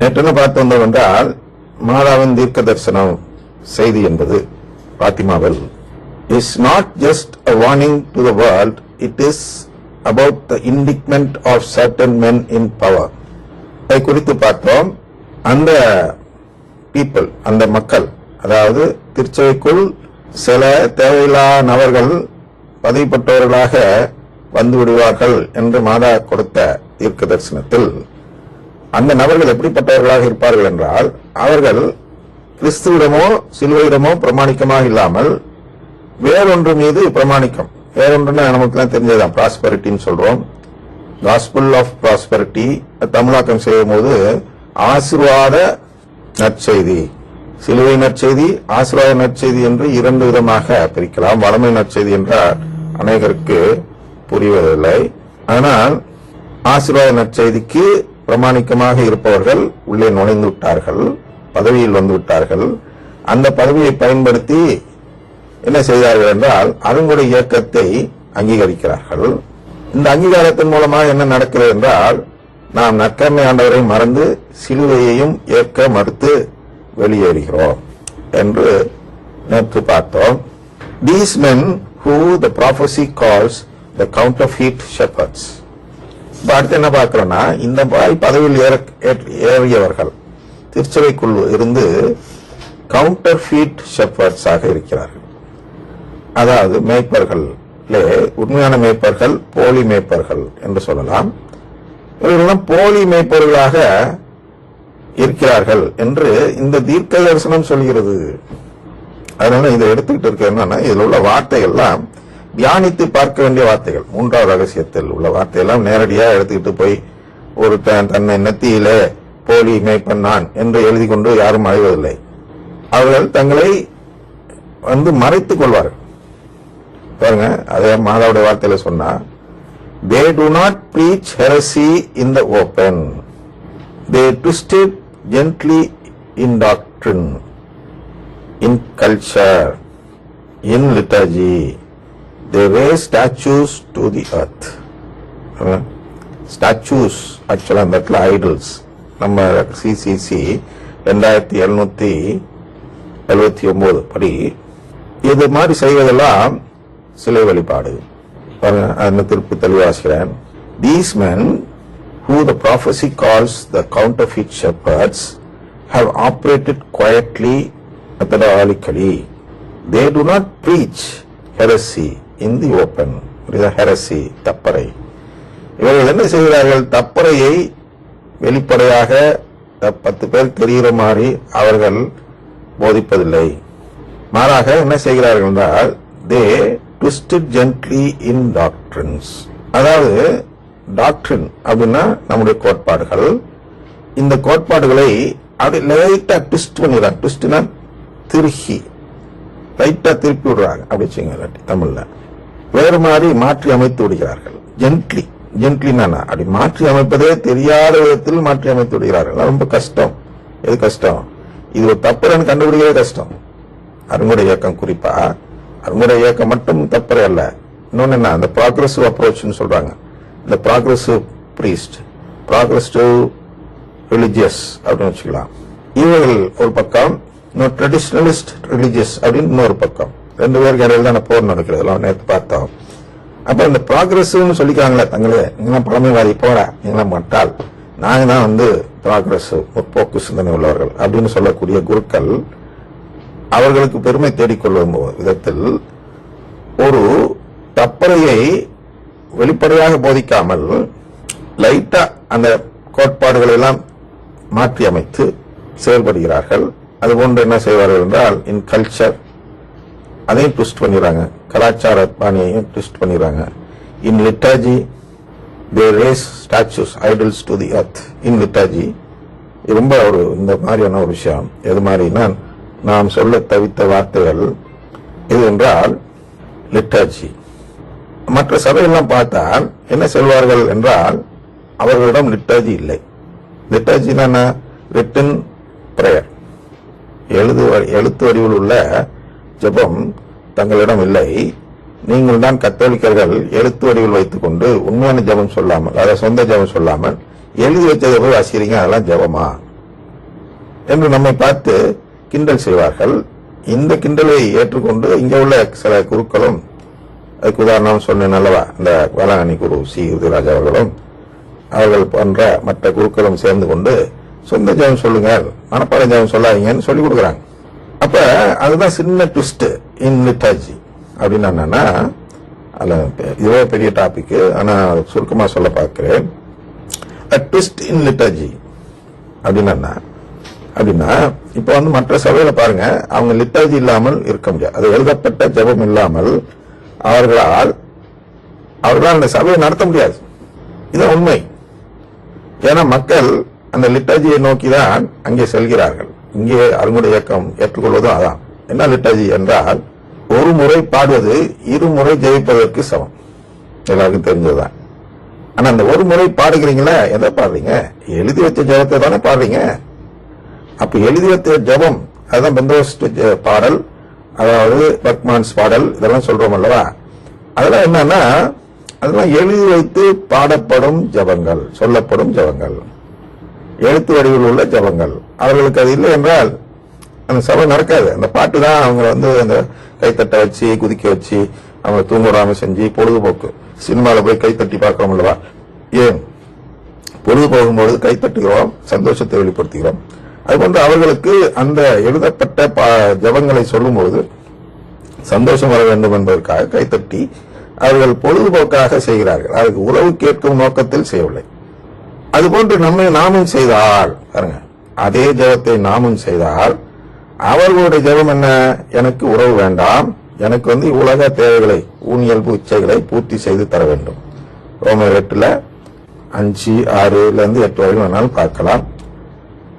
நேற்று பார்த்து வந்தோம் என்றால் மாதாவின் தீர்க்க தரிசனம் செய்தி என்பது பாத்திமாவில். Is not just a warning to the world it is about the indictment of certain men in power அதை குறித்து பார்த்தோம். அந்த பீப்புள் அந்த மக்கள் அதாவது திருச்சபைக்குள் சில தேவையில்லா நபர்கள் பதவிப்பட்டவர்களாக வந்து விடுவார்கள் என்று மாதா கொடுத்த தீர்க்க தரிசனத்தில் அந்த நபர்கள் எப்படிப்பட்டவர்களாக இருப்பார்கள் என்றால் அவர்கள் கிறிஸ்துவிடமோ சிலுவையிடமோ பிரமாணிக்கமாக இல்லாமல் வேறொன்று மீது பிரமாணிக்கம். வேறொன்றுன்னா நமக்கு தான் தெரிஞ்சதுதான். ப்ராஸ்பரிட்டின்னு சொல்றோம். காஸ்பிள் ஆஃப் ப்ராஸ்பரிட்டி தமிழாக்கம் செய்யும் போது ஆசிர்வாத நற்செய்தி. சிலுவை நற்செய்தி ஆசிர்வாத நற்செய்தி என்று இரண்டு விதமாக பிரிக்கலாம். வளமை நற்செய்தி என்றால் அநேகருக்கு புரிவதில்லை. ஆனால் ஆசீர்வாத நற்செய்திக்கு பிரமாணிக்கமாக இருப்பவர்கள் உள்ளே நுழைந்து விட்டார்கள் பதவியில் வந்து விட்டார்கள். அந்த பதவியை பயன்படுத்தி என்ன செய்தார்கள் என்றால் அருங்குடை இயக்கத்தை அங்கீகரிக்கிறார்கள். இந்த அங்கீகாரத்தின் மூலமாக என்ன நடக்கிறது என்றால் நாம் நற்கர்மை ஆண்டவரை மறந்து சிலுவையையும் ஏற்க மறுத்து வெளியேறுகிறோம் என்று நேற்று பார்த்தோம். These men who the prophecy calls the counterfeit shepherds இப்ப அடுத்து என்ன பார்க்கிறோம்னா இந்த மாதிரி பதவியில் ஏற- ஏறியவர்கள் திருச்சபைக்குள் இருந்து கவுண்டர் ஃபீட் ஷெப்பர்ட்ஸாக இருக்கிறார்கள். அதாவது மேய்ப்பர்களே உண்மையான மேய்ப்பர்கள் போலி மேய்ப்பர்கள் என்று சொல்லலாம். இவர்களெல்லாம் போலி மேய்ப்பர்களாக இருக்கிறார்கள் என்று இந்த தீர்க்க தரிசனம் சொல்கிறது. அதனால இதை எடுத்துக்கிட்டு இருக்க என்னன்னா இதில் உள்ள வார்த்தைகள்லாம் தியானித்து பார்க்க வேண்டிய வார்த்தைகள். மூன்றாவது ரகசியத்தில் உள்ள வார்த்தையெல்லாம் நேரடியா எடுத்துக்கிட்டு போய் ஒரு தன்னை நெத்தியிலே போலி மேய்ப்பன் நான் என்று எழுதி கொண்டு யாரும் அழைவதில்லை. அவர்கள் தங்களை வந்து மறைத்துக் கொள்வார்கள். பாருங்க அதே மாதாவுடைய வார்த்தையில சொன்னா they do not preach heresy in the open they twisted gently in doctrine in culture in liturgy they way statues to the earth statues ஆக்சுவலாக அந்த இடத்துல ஐடல்ஸ் நம்ம சிசிசி ரெண்டாயிரத்தி எழுநூற்றி எழுபத்தி ஒம்பது படி இது மாதிரி செய்வதெல்லாம் சிலை வழிபாடு பாருங்க திருப்பி தெளிவாசுகிறேன் these men who the prophecy calls the counterfeit shepherds have operated quietly methodically they do not preach heresy in the open heresy தப்பறை. இவர்கள் என்ன செய்கிறார்கள்? தப்பறையை வெளிப்படையாக த- பத்து பேர் தெரிகிற மாதிரி அவர்கள் போதிப்பதில்லை. மாறாக என்ன செய்கிறார்கள் என்றால் they twist gently in doctrines. அதாவது டாக்டரின் அப்படின்னா நம்முடைய கோட்பாடுகள். இந்த கோட்பாடுகளை அப்படி லைட்டா ட்விஸ்ட் பண்ணிடுறாங்க. ட்விஸ்ட்னா திருகி. லைட்டா திருப்பி விடுறாங்க. அப்படி வச்சுங்க தமிழ்ல. வேறு மாதிரி மாற்றி அமைத்து விடுகிறார்கள். ஜென்ட்லி ஜென்ட்லினா அப்படி மாற்றி அமைப்பதே தெரியாத விதத்தில் மாற்றி அமைத்து விடுகிறார்கள். ரொம்ப கஷ்டம். எது கஷ்டம்? இது ஒரு தப்புறன்னு கண்டுபிடிக்கவே கஷ்டம். அருங்குடை இயக்கம் குறிப்பா? அருங்குடை இயக்கம் மட்டும் தப்பறை அல்ல. இன்னொன்னு என்ன? அந்த ப்ராக்ரஸிவ் அப்ரோச்னு சொல்றாங்க. இந்த ப்ராக்ரஸிவ் பிரீஸ்ட் ப்ராக்ரஸிவ் ரிலிஜியஸ் அப்படின்னு வச்சுக்கலாம். இவர்கள் ஒரு பக்கம் இன்னொரு ட்ரெடிஷ்னலிஸ்ட் ரிலிஜியஸ் அப்படின்னு இன்னொரு பக்கம். ரெண்டு பேருக்கு இடையில தான் போர் நடக்கிறது எல்லாம் நேற்று பார்த்தோம். அப்ப இந்த ப்ராக்ரஸிவ்னு சொல்லிக்கிறாங்களே தங்களே நீங்களாம் பழமைவாதி போடா நீங்களாம் மட்டால். நாங்க தான் வந்து ப்ராக்ரஸ் முற்போக்கு சிந்தனை உள்ளவர்கள் அப்படின்னு சொல்லக்கூடிய குருக்கள் அவர்களுக்கு பெருமை தேடிக்கொள்ளும் விதத்தில் ஒரு தப்பறையை வெளிப்படையாக போதிக்காமல் லைட்டா அந்த கோட்பாடுகளை எல்லாம் மாற்றி அமைத்து செயல்படுகிறார்கள். அதுபோன்று என்ன செய்வார்கள் என்றால் இன் கல்ச்சர் அதையும் ட்விஸ்ட் பண்ணிடுறாங்க. கலாச்சார பாணியையும் ட்விஸ்ட் பண்ணிடுறாங்க. In liturgy they raise statues idols to the earth in liturgy ரொம்ப ஒரு இந்த மாதிரியான ஒரு விஷயம். எது மாதிரினா நாம் சொல்ல தவித்த வார்த்தைகள். இது என்றால் லிட்டாஜி மற்ற சபையெல்லாம் பார்த்தால் என்ன சொல்வார்கள் என்றால் அவர்களிடம் லிட்டாஜி இல்லை. லிட்டாஜினா என்ன? ரிட்டன் பிரேயர் எழுது எழுத்து வடிவில் உள்ள ஜெபம் தங்களிடம் இல்லை. நீங்கள் தான் கத்தோலிக்கர்கள் எழுத்து வடிவில் வைத்துக்கொண்டு உண்மையான ஜெபம் சொல்லாமல் அதாவது சொந்த ஜெபம் சொல்லாமல் எழுதி வச்சதை போய் வாசிக்கிறீங்க அதெல்லாம் ஜெபமா? என்று நம்மை பார்த்து கிண்டல் செய்வார்கள். இந்த கிண்டலை ஏற்றுக்கொண்டு இங்க உள்ள சில குருக்களும் அதுக்கு உதாரணம் சொன்னேன் அல்லவா இந்த வேளாங்கண்ணி குரு சி. உதயராஜ் அவர்களும் அவர்கள் போன்ற மற்ற குருக்களும் சேர்ந்து கொண்டு சொந்த ஜெபம் சொல்லுங்கள் மனப்பாடம் ஜெபம் சொல்லாதீங்கன்னு சொல்லி கொடுக்குறாங்க. அப்ப அதுதான் சின்ன ட்விஸ்ட் இன் லிட்டாஜி அப்படின்னு என்னன்னா அதுல இதுவே பெரிய டாபிக் ஆனா சுருக்கமா சொல்ல பார்க்கிறேன். ட்விஸ்ட் இன் லிட்டாஜி அப்படின்னா என்ன? அப்படின்னா இப்ப வந்து மற்ற சபையில பாருங்க அவங்க லிட்டாஜி இல்லாமல் இருக்க முடியாது. அது எழுதப்பட்ட ஜெபம் இல்லாமல் அவர்களால் அவர்களால் அந்த சபையை நடத்த முடியாது. இது உண்மை. ஏன்னா மக்கள் அந்த லிட்டாஜியை நோக்கி தான் அங்கே செல்கிறார்கள். இங்கே அருங்குடை இயக்கம் ஏற்றுக்கொள்வதும் அதான். என்ன லிட்டாஜி என்றால் ஒரு முறை பாடுவது இருமுறை ஜெயிப்பதற்கு சமம். எல்லாருக்கும் தெரிஞ்சதுதான். ஆனா அந்த ஒரு முறை பாடுகிறீங்களா எதை பாடுறீங்க? எழுதி வச்ச ஜெபத்தை தானே பாடுறீங்க. அப்ப எழுதி வச்ச ஜெபம் அதுதான் பெந்தோஸ்ட் ஜெ- பாடல் அதாவது பக்மான்ஸ் பாடல் இதெல்லாம் சொல்றோம் அல்லவா? அதெல்லாம் என்னன்னா அதெல்லாம் எழுதி வைத்து பாடப்படும் ஜெபங்கள் சொல்லப்படும் ஜெபங்கள். எழுத்து வடிவில் உள்ள ஜெபங்கள். அவர்களுக்கு அது இல்லை என்றால் அந்த சபை நடக்காது. அந்த பாட்டு தான் அவங்க வந்து அந்த கைத்தட்ட வச்சு குதிக்க வச்சு அவங்க தூங்க விடாம செஞ்சு பொழுதுபோக்கு. சினிமாவில் போய் கைத்தட்டி பார்க்கிறோம் அல்லவா? ஏன்? பொழுது போகும்பொழுது கைத்தட்டுகிறோம் சந்தோஷத்தை வெளிப்படுத்துகிறோம். அதுபோன்று அவர்களுக்கு அந்த எழுதப்பட்ட ஜபங்களை ஜெபங்களை சொல்லும்போது சந்தோஷம் வர வேண்டும் என்பதற்காக கைத்தட்டி அவர்கள் பொழுதுபோக்காக செய்கிறார்கள். அதுக்கு உறவு கேட்கும் நோக்கத்தில் செய்யவில்லை. அதுபோன்று நம்மை நாமும் செய்தால் பாருங்க. அதே ஜபத்தை நாமும் செய்தால் அவர்களுடைய ஜபம் என்ன? எனக்கு உறவு வேண்டாம். எனக்கு வந்து உலக தேவைகளை ஊனியல்பு இச்சைகளை பூர்த்தி செய்து தர வேண்டும். ரோமர் எட்டுல அஞ்சு ஆறுல இருந்து எட்டு வரைக்கும் வேணாலும் பார்க்கலாம்.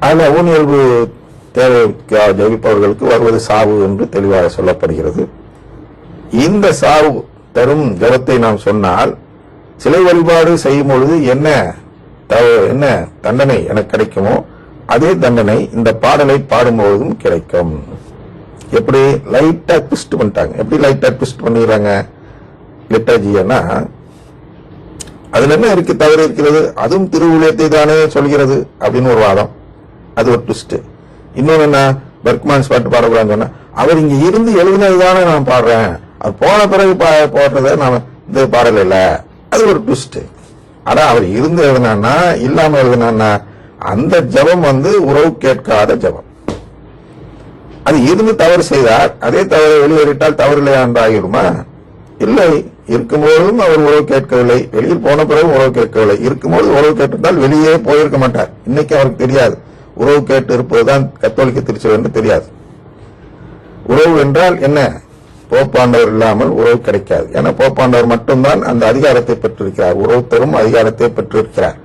அதுல ஊனியல்பு தேவைக்காக ஜெபிப்பவர்களுக்கு வருவது சாவு என்று தெளிவாக சொல்லப்படுகிறது. இந்த சாவு தரும் ஜபத்தை நாம் சொன்னால் சிலை வழிபாடு செய்யும் பொழுது என்ன என்ன தண்டனை எனக்கு கிடைக்குமோ அதே தண்டனை இந்த பாடலை பாடும்பொழுதும் கிடைக்கும். எப்படி லைட்டா ட்விஸ்ட் பண்ணிட்டாங்க. எப்படி லைட்டா ட்விஸ்ட் பண்ணிடுறாங்க? லிட்டர்ஜியன்னா அதுல என்ன இருக்கு தவறு இருக்கிறது? அதுவும் திருவுளியத்தை தானே சொல்கிறது அப்படின்னு ஒரு வாதம். அது ஒரு ட்விஸ்ட் இன்னொன்னு என்ன? பர்க்மான்ஸ் பாட்டு பாடக்கூடாதுன்னு சொன்னா அவர் இங்க இருந்து எழுதினது தானே நான் பாடுறேன். அது போன பிறகு பா- போடுறத நாம இது பாடல இல்ல. அது ஒரு ட்விஸ்ட் ஆனா அவர் இருந்து எழுதினா இல்லாம எழுதினான்னா அந்த ஜெபம் வந்து உறவு கேட்காத ஜெபம். அது இருந்து தவறு செய்தார் அதே தவறை வெளியேறிட்டால் தவறில்லையா என்றாகிடுமா இல்லை. இருக்கும்போதும் அவர் உறவு கேட்கவில்லை. வெளியில் போன பிறகு உறவு கேட்கவில்லை. இருக்கும்போது உறவு கேட்டிருந்தால் வெளியே போயிருக்க மாட்டார். இன்னைக்கு அவருக்கு தெரியாது. உறவு கேட்டு இருப்பதுதான் கத்தோலிக்க திருச்சல் என்று தெரியாது. உறவு என்றால் என்ன? போப்பாண்டவர் இல்லாமல் உறவு கிடைக்காது. ஏன்னா போப்பாண்டவர் மட்டும்தான் அந்த அதிகாரத்தை பெற்றிருக்கிறார். உறவு தரும் அதிகாரத்தை பெற்றிருக்கிறார்.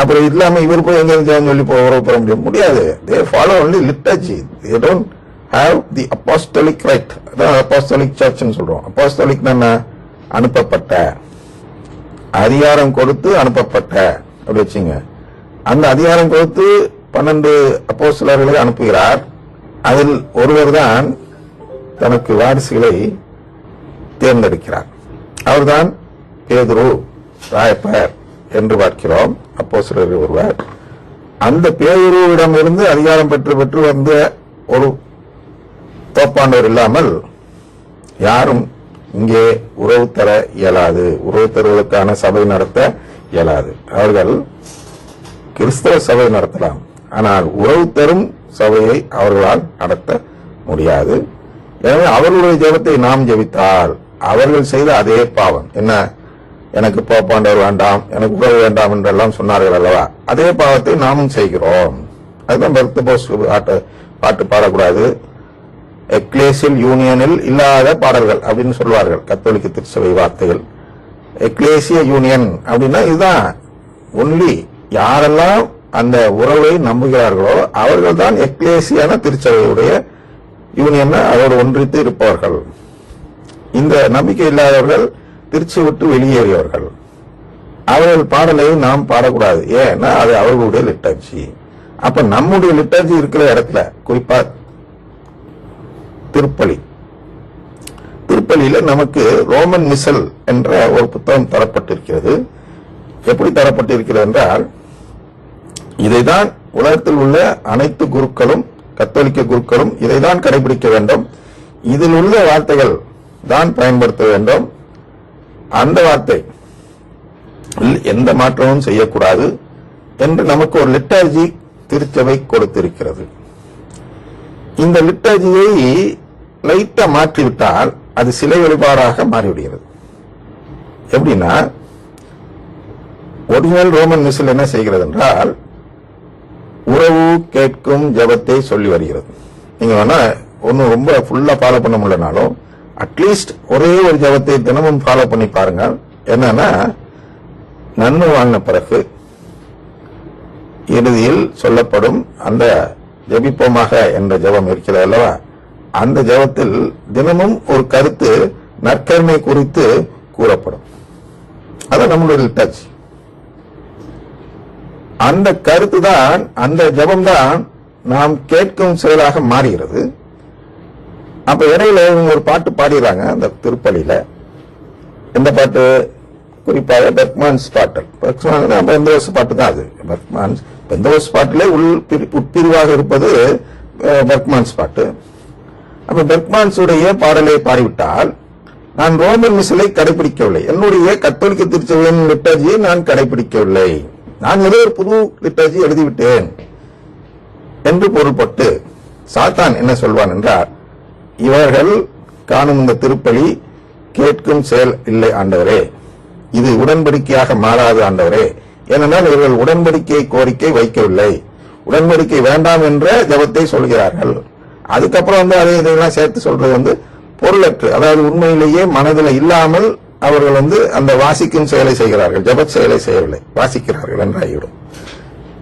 அப்புறம் இல்லாம இவர் போய் எங்க இருந்து சொல்லி போ உறவு பெற முடியும். முடியாது. They follow only liturgy they don't have the apostolic right அதான் அப்பாஸ்டலிக் சர்ச்னு சொல்றோம். அப்பாஸ்டலிக் என்ன? அனுப்பப்பட்ட. அதிகாரம் கொடுத்து அனுப்பப்பட்ட. அப்படி வச்சுங்க. அந்த அதிகாரம் கொடுத்து பன்னெண்டு அப்போஸ்தலர்களை அனுப்புகிறார். அதில் ஒருவர் தான் தனக்கு வாரிசுகளை தேர்ந்தெடுக்கிறார். அவர்தான் பேதுரு ராயப்பர் என்று பார்க்கிறோம். அப்போ ஒருவர் அந்த பேதுருவிடமிருந்து அதிகாரம் பெற்று பெற்று வந்த ஒரு தோப்பாண்டவர் இல்லாமல் யாரும் இங்கே உறவு தர இயலாது. உறவு தருவதற்கான சபை நடத்த இயலாது. அவர்கள் கிறிஸ்தவ சபை நடத்தலாம். ஆனால் உறவு தரும் சபையை அவர்களால் நடத்த முடியாது. எனவே அவர்களுடைய ஜெபத்தை நாம் ஜெபித்தால் அவர்கள் செய்த அதே பாவம். என்ன? எனக்கு போப்பாண்டவர் வேண்டாம் எனக்கு உறவு வேண்டாம் என்றெல்லாம் சொன்னார்கள் அல்லவா? அதே பாவத்தை நாமும் செய்கிறோம். அதுதான் பக்த போஸ் பாட்டு பாட்டு பாடக்கூடாது. எக்லேசியல் யூனியனில் இல்லாத பாடல்கள் அப்படின்னு சொல்வார்கள் கத்தோலிக்க திருச்சபை வார்த்தைகள். எக்லேசிய யூனியன் அப்படின்னா இதுதான். ஒன்லி யாரெல்லாம் அந்த உறவை நம்புகிறார்களோ அவர்கள் தான் எக்லேசியான திருச்சபையுடைய யூனியன் அதோடு ஒன்றித்து இருப்பவர்கள். இந்த நம்பிக்கை இல்லாதவர்கள் திருச்சி விட்டு வெளியேறியவர்கள். அவர்கள் பாடலை நாம் பாடக்கூடாது. ஏன்னா அது அவர்களுடைய லிட்டர்ஜி. அப்ப நம்முடைய லிட்டர்ஜி இருக்கிற இடத்துல குறிப்பா திருப்பலி. திருப்பலியில நமக்கு ரோமன் மிசல் என்ற ஒரு புத்தகம் தரப்பட்டிருக்கிறது. எப்படி தரப்பட்டிருக்கிறது என்றால் இதைதான் உலகத்தில் உள்ள அனைத்து குருக்களும் கத்தோலிக்க குருக்களும் இதைதான் கடைபிடிக்க வேண்டும். இதில் உள்ள வார்த்தைகள் தான் பயன்படுத்த வேண்டும். அந்த வார்த்தை எந்த மாற்றமும் செய்யக்கூடாது என்று நமக்கு ஒரு லிட்டார்ஜி திருச்சபை கொடுத்திருக்கிறது. இந்த லிட்டார்ஜியை லைட்டா மாற்றிவிட்டால் அது சிலை வழிபாடாக மாறிவிடுகிறது. எப்படின்னா ஒரிஜினல் ரோமன் மிஸ்ஸில் என்ன செய்கிறது என்றால் உறவு கேட்கும் ஜெபத்தை சொல்லி வருகிறது. நீங்க வேணா ஒன்னும் ரொம்ப ஃபுல்லா ஃபாலோ பண்ண முடியலனாலும் அட்லீஸ்ட் ஒரே ஒரு ஜெபத்தை தினமும் ஃபாலோ பண்ணி பாருங்க என்னன்னா நன்மை வாங்கின பிறகு இறுதியில் சொல்லப்படும் அந்த ஜெபிப்போமாக என்ற ஜெபம் இருக்கிறது அல்லவா? அந்த ஜெபத்தில் தினமும் ஒரு கருத்து நற்கருணை குறித்து கூறப்படும். அது நம்மளுடைய டச் அந்த கருத்து தான் அந்த ஜெபம் தான் நாம் கேட்கும் செயலாக மாறுகிறது. அப்ப இடையில இவங்க ஒரு பாட்டு பாடிடுறாங்க அந்த திருப்பலியில. எந்த பாட்டு? குறிப்பாக பெர்க்மான்ஸ் பாட்டு. பெர்க்மான் பெந்தோஸ் பாட்டு தான் அது. பெர்க்மான்ஸ் பெந்தோஸ் பாட்டிலே உள் பிரி- உட்பிரிவாக இருப்பது பெர்க்மான்ஸ் பாட்டு. அப்ப பெர்க்மான்ஸ் உடைய பாடலை பாடிவிட்டால் நான் ரோமன் மிசிலை கடைபிடிக்கவில்லை என்னுடைய கத்தோலிக்க திருச்சபையின் லிட்டர்ஜியை நான் கடைபிடிக்கவில்லை நான் ஏதோ ஒரு புது லிட்டர்ஜி எழுதிவிட்டேன். என்று பொருள்பட்டு சாத்தான் என்ன சொல்வான் என்றார் இவர்கள் காணும் இந்த திருப்பலி கேட்கும் செயல் இல்லை ஆண்டவரே. இது உடன்படிக்கையாக மாறாது ஆண்டவரே. ஏனென்றால் இவர்கள் உடன்படிக்கை கோரிக்கை வைக்கவில்லை. உடன்படிக்கை வேண்டாம் என்ற ஜெபத்தை சொல்கிறார்கள். அதுக்கப்புறம் வந்து அதை இதையெல்லாம் சேர்த்து சொல்றது வந்து பொருளற்று. அதாவது உண்மையிலேயே மனதில் இல்லாமல் அவர்கள் வந்து அந்த வாசிக்கும் செயலை செய்கிறார்கள். ஜபத் செயலை செய்யவில்லை. வாசிக்கிறார்கள் என்றாகிவிடும்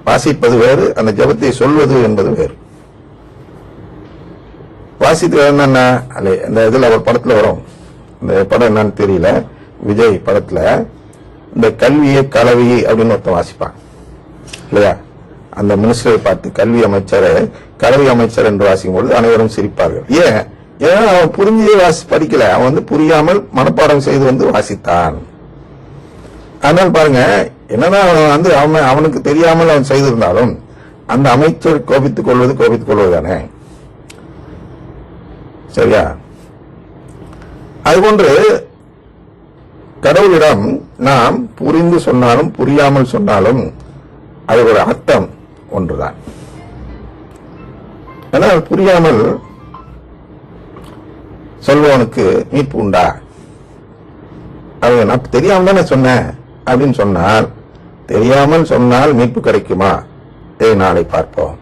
வாசிப்பது வேறு அந்த ஜெபத்தை சொல்வது என்பது வேறு. வாசித்து என்னென்ன அல்ல இந்த இதுல ஒரு படத்துல வரும். இந்த படம் என்னன்னு தெரியல. விஜய் படத்துல. இந்த கல்வியை கலவி அப்படின்னு ஒருத்தன் வாசிப்பான். இல்லையா? அந்த மினிஸ்டரை பார்த்து கல்வி அமைச்சர் கல்வி அமைச்சர் என்று வாசிக்கும் பொழுது அனைவரும் சிரிப்பார்கள். ஏன்? ஏன்னா அவன் புரிஞ்சே வாசி படிக்கல. அவன் வந்து புரியாமல் மனப்பாடம் செய்து வந்து வாசித்தான். அதனால் பாருங்க என்னதான் அவன் வந்து அவன் அவனுக்கு தெரியாமல் அவன் செய்திருந்தாலும் அந்த அமைச்சர் கோபித்துக் கொள்வது கோபித்துக் கொள்வதுதானே? சரியா? அதுபோன்று கடவுளிடம் நாம் புரிந்து சொன்னாலும் புரியாமல் சொன்னாலும் அது ஒரு அர்த்தம் ஒன்றுதான். ஆனால் புரியாமல் சொல்பவனுக்கு மீட்பு உண்டா? அவங்க நான் தெரியாம தானே சொன்னேன் அப்படின்னு சொன்னால் தெரியாமல் சொன்னால் மீட்பு கிடைக்குமா? இதை நாளை பார்ப்போம்.